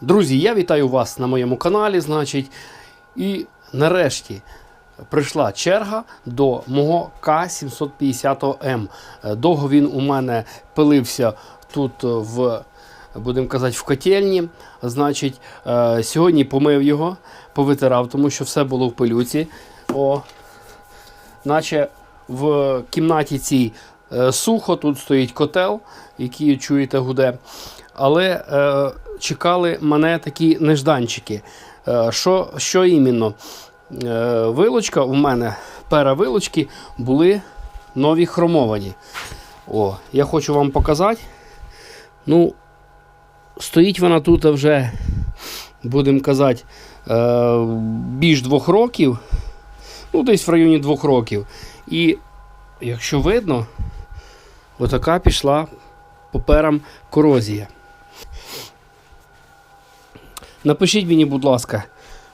Друзі, я вітаю вас на моєму каналі. Значить, і нарешті прийшла черга до мого К750М. Е, Довго він у мене пилився тут в, будемо казати, в котельні. Значить, е, сьогодні помив його, повитирав, тому що все було в пилюці. О, наче в кімнаті цій е, сухо, тут стоїть котел, який чуєте гуде. Але е, чекали мене такі нежданчики. Е, що, що іменно? Е, вилочка у мене, пера вилочки були нові хромовані. О, я хочу вам показати. Ну, стоїть вона тут вже, будемо казати, е, більш двох років. Ну, десь в районі двох років. І якщо видно, отака пішла поперам корозія. Напишіть мені, будь ласка,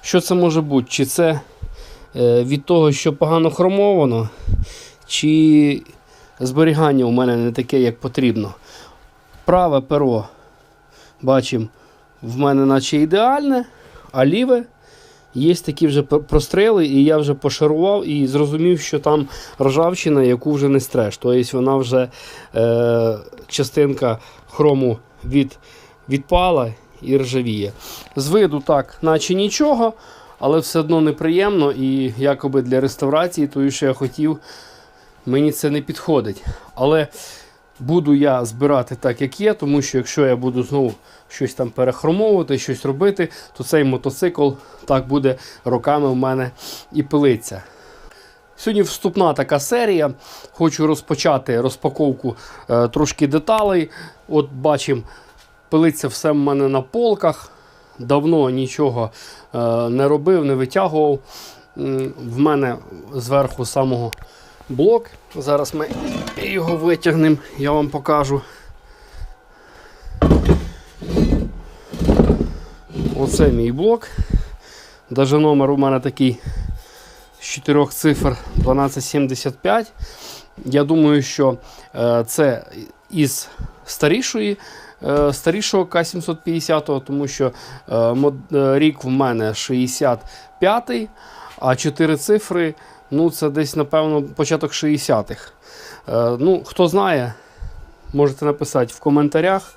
що це може бути? Чи це е, від того, що погано хромовано, чи зберігання у мене не таке, як потрібно. Праве перо, бачимо, в мене наче ідеальне, а ліве є такі вже простріли, і я вже пошарував і зрозумів, що там ржавчина, яку вже не стреш. Тобто вона вже е, частинка хрому від, відпала і ржавіє. З виду так, наче нічого, але все одно неприємно і якоби для реставрації, тої, що я хотів, мені це не підходить. Але буду я збирати так, як є, тому що якщо я буду знову щось там перехромовувати, щось робити, то цей мотоцикл так буде роками в мене і пилиться. Сьогодні вступна така серія. Хочу розпочати розпаковку е, трошки деталей. От бачимо, пилиться все в мене на полках. Давно нічого е, не робив, не витягував. В мене зверху самого блок. Зараз ми його витягнемо, я вам покажу. Оце мій блок. Даже номер у мене такий з чотирьох цифр 1275. Я думаю, що е, це із старішої, старішого К750, тому що е, е, рік в мене 65-й, а 4 цифри ну, це десь, напевно, початок 60-х. Е, ну, хто знає, можете написати в коментарях.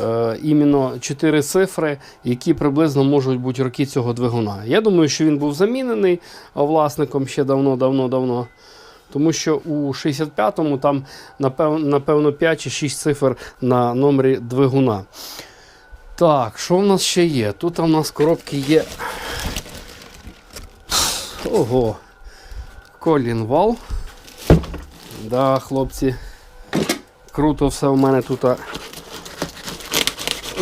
Е, іменно 4 цифри, які приблизно можуть бути роки цього двигуна. Я думаю, що він був замінений власником ще давно-давно-давно. Тому що у 65-му там напевно, напевно 5 чи 6 цифр на номері двигуна. Так, що в нас ще є? Тут у нас коробки є. Ого. Колінвал. Да, хлопці. Круто все у мене тут.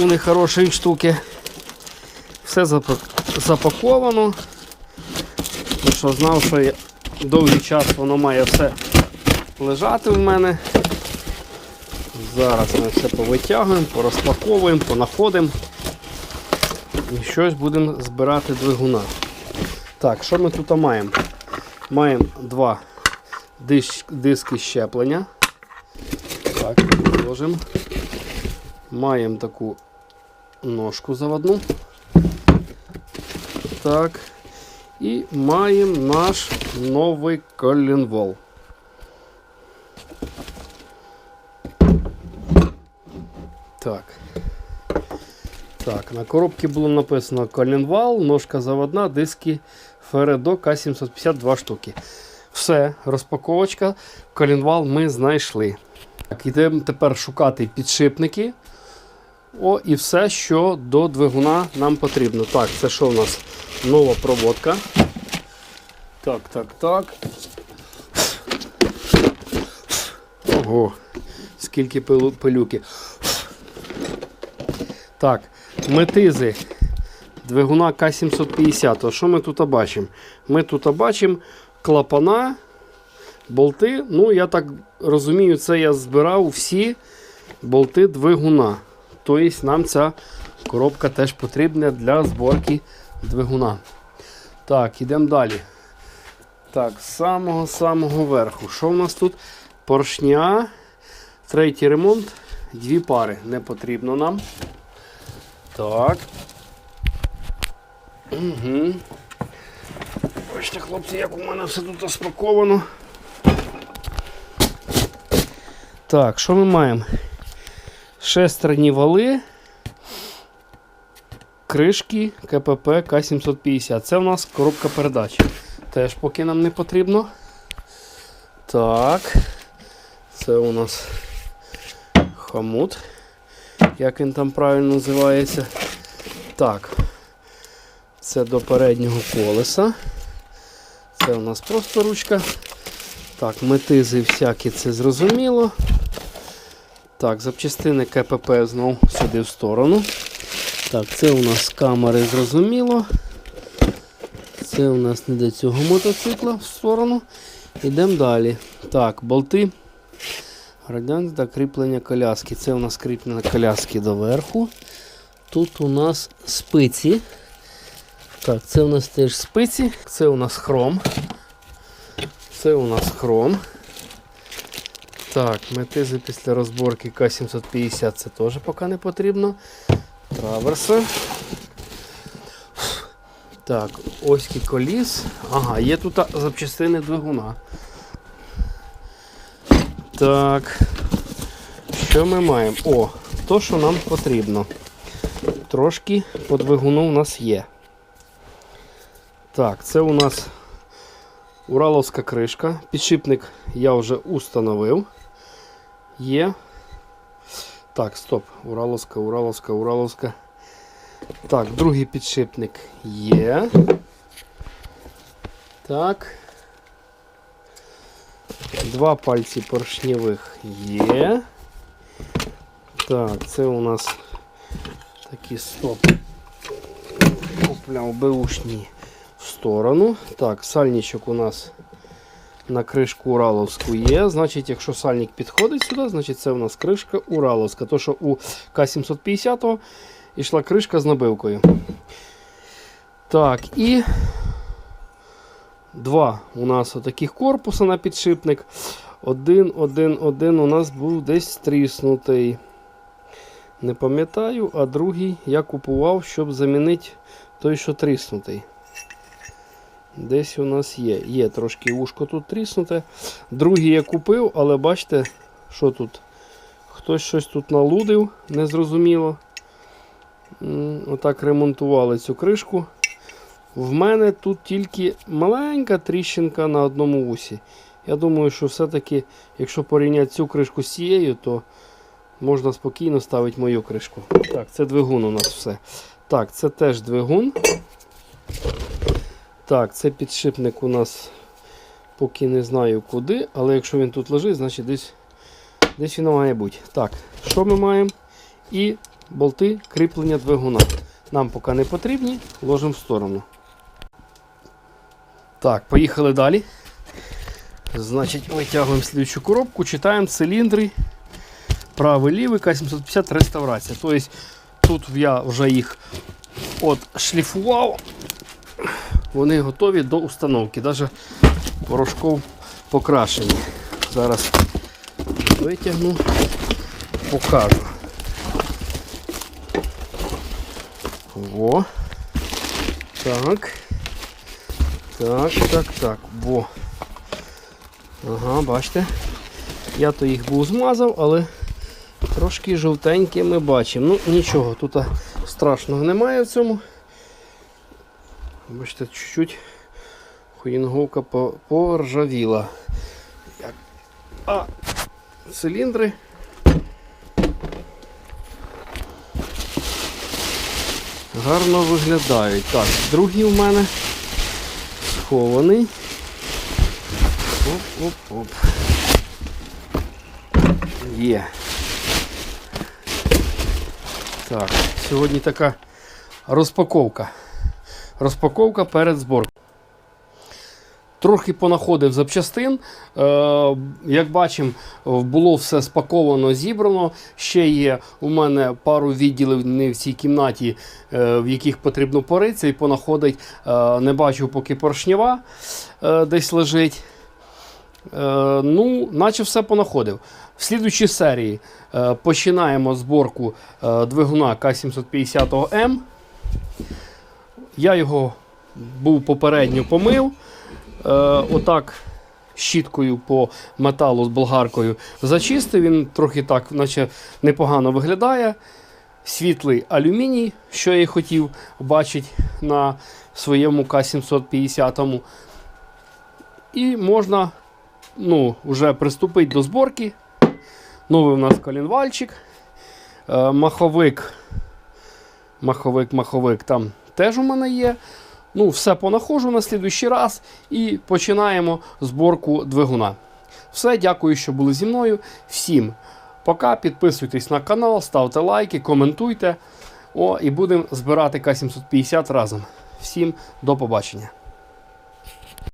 У них хороші штуки. Все запаковано. Що знав, що я довгий час воно має все лежати в мене. Зараз ми все повитягуємо, порозпаковуємо, понаходимо. І щось будемо збирати двигуна. Так, що ми тут маємо? Маємо два диски щеплення. Так, вложимо. Маємо таку ножку заводну. Так. І маємо наш новий колінвол. Так. Так, на коробці було написано колінвал, ножка заводна, диски Фередо К752 штуки. Все, розпаковочка, колінвал ми знайшли. Так, Йдемо тепер шукати підшипники. О, і все, що до двигуна нам потрібно. Так, це що в нас? Нова проводка. Так, так, так. Ого, скільки пилюки. Так, метизи двигуна К750. А Що ми тут бачимо? Ми тут бачимо клапана, болти. Ну, я так розумію, це я збирав всі болти двигуна. Тобто нам ця коробка теж потрібна для зборки двигуна. Так, ідемо далі. Так, з самого-самого верху. Що в нас тут? Поршня, третій ремонт, дві пари. Не потрібно нам. Так. Угу. Бачите, хлопці, як у мене все тут розпаковано. Так, що ми маємо? Шестерні вали, кришки КПП К750. Це у нас коробка передач. Теж поки нам не потрібно. Так. Це у нас хомут. Як він там правильно називається. Так. Це до переднього колеса. Це у нас просто ручка. Так, метизи всякі, це зрозуміло. Так, запчастини КПП знову сюди в сторону. Так, це у нас камери зрозуміло. Це у нас не до цього мотоцикла в сторону. Йдемо далі. Так, болти. Радянське та кріплення коляски. Це у нас кріплення коляски доверху. Тут у нас спиці. Так, це у нас теж спиці. Це у нас хром. Це у нас хром. Так, метизи після розборки К750 це теж поки не потрібно. Траверса. Так, оські коліс. Ага, є тут запчастини двигуна. Так. Що ми маємо? О, то, що нам потрібно. Трошки по двигуну у нас є. Так, це у нас Ураловська кришка. Підшипник я вже установив. Є. Так, стоп. Ураловська, Ураловська, Ураловська. Так, другий підшипник є. Так. Два пальці поршневих є. Так, це у нас такі стоп. Купляв беушні в сторону. Так, сальничок у нас на кришку Ураловську є. Значить, якщо сальник підходить сюди, значить це у нас кришка Ураловська. То, що у К750 йшла кришка з набивкою. Так, і два у нас отаких корпуса на підшипник. Один, один, один у нас був десь тріснутий. Не пам'ятаю, а другий я купував, щоб замінити той, що тріснутий. Десь у нас є. Є трошки вушко тут тріснуте. Другий я купив, але бачите, що тут? Хтось щось тут налудив, незрозуміло. Отак ремонтували цю кришку. В мене тут тільки маленька тріщинка на одному вусі. Я думаю, що все-таки, якщо порівняти цю кришку з цією, то можна спокійно ставити мою кришку. Так, це двигун у нас все. Так, це теж двигун. Так, це підшипник у нас поки не знаю куди, але якщо він тут лежить, значить десь, десь він має бути. Так, що ми маємо? І болти кріплення двигуна. Нам поки не потрібні, ложимо в сторону. Так, поїхали далі. Значить, витягуємо слідчу коробку, читаємо циліндри. Правий лівий К750 реставрація. Тобто тут я вже їх от шліфував. Вони готові до установки. Навіть порошков покрашені. Зараз витягну, покажу. Во. Так. Так, так, так. Во. Ага, бачите. Я то їх був змазав, але трошки жовтенькі ми бачимо. Ну, нічого, тут страшного немає в цьому. Бачите, чуть-чуть хуїнговка по- поржавіла. А циліндри. Гарно виглядають. Так, другий у мене схований. Оп-оп-оп. Є. Так, сьогодні така розпаковка. Розпаковка перед зборкою. Трохи понаходив запчастин. Е, як бачимо, було все спаковано, зібрано. Ще є у мене пару відділів не в цій кімнаті, е, в яких потрібно поритися і понаходить. Е, не бачу, поки поршнєва десь лежить. Ну, наче все понаходив. В слідучій серії починаємо зборку двигуна К750М. Я його був попередньо помив. Е, отак щіткою по металу з болгаркою зачистив. Він трохи так, наче непогано виглядає. Світлий алюміній, що я і хотів бачити на своєму К750. І можна ну, вже приступити до зборки. Новий у нас колінвальчик. Е, маховик. Маховик, маховик там теж у мене є. Ну, все понаходжу на слідуючий раз і починаємо зборку двигуна. Все, дякую, що були зі мною. Всім пока. Підписуйтесь на канал, ставте лайки, коментуйте. О, і будемо збирати К750 разом. Всім до побачення.